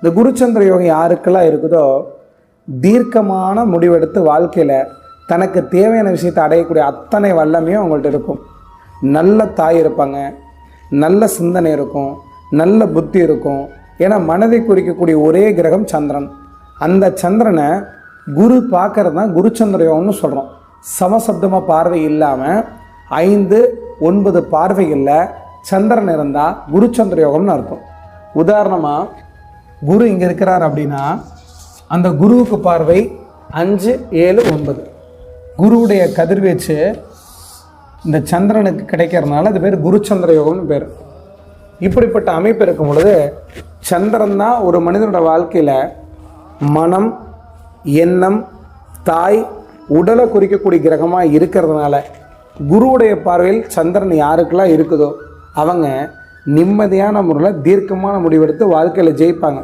இந்த குருச்சந்திர யோகம் யாருக்கெல்லாம் இருக்குதோ தீர்க்கமான முடிவெடுத்து வாழ்க்கையில் தனக்கு தேவையான விஷயத்தை அடையக்கூடிய அத்தனை வல்லமையும் அவங்கள்ட்ட இருக்கும். நல்ல தாய் இருப்பாங்க நல்ல சிந்தனை இருக்கும் நல்ல புத்தி இருக்கும். ஏன்னா மனதை குறிக்கக்கூடிய ஒரே கிரகம் சந்திரன். அந்த சந்திரனை குரு பார்க்கறது தான் குருச்சந்திர யோகம்னு சொல்கிறோம் சமசப்தமாக பார்வை இல்லாமல் ஐந்து ஒன்பது பார்வைகளில் சந்திரன் இருந்தால் குருச்சந்திர யோகம்னு அர்த்தம். உதாரணமாக குரு இங்கே இருக்கிறார் அப்படின்னா அந்த குருவுக்கு பார்வை அஞ்சு ஏழு ஒன்பது. குருவுடைய கதிர்வீச்சு இந்த சந்திரனுக்கு கிடைக்கிறதுனால அது பேர் குருச்சந்திர யோகம்னு பேர். இப்படிப்பட்ட அமைப்பு இருக்கும் பொழுது சந்திரன் தான் ஒரு மனிதனோட வாழ்க்கையில் மனம் எண்ணம் தாய் உடலை குறிக்கக்கூடிய கிரகமாக இருக்கிறதுனால குருவுடைய பார்வையில் சந்திரன் யாருக்கெல்லாம் இருக்குதோ அவங்க நிம்மதியான முறையில் தீர்க்கமான முடிவெடுத்து வாழ்க்கையில் ஜெயிப்பாங்க.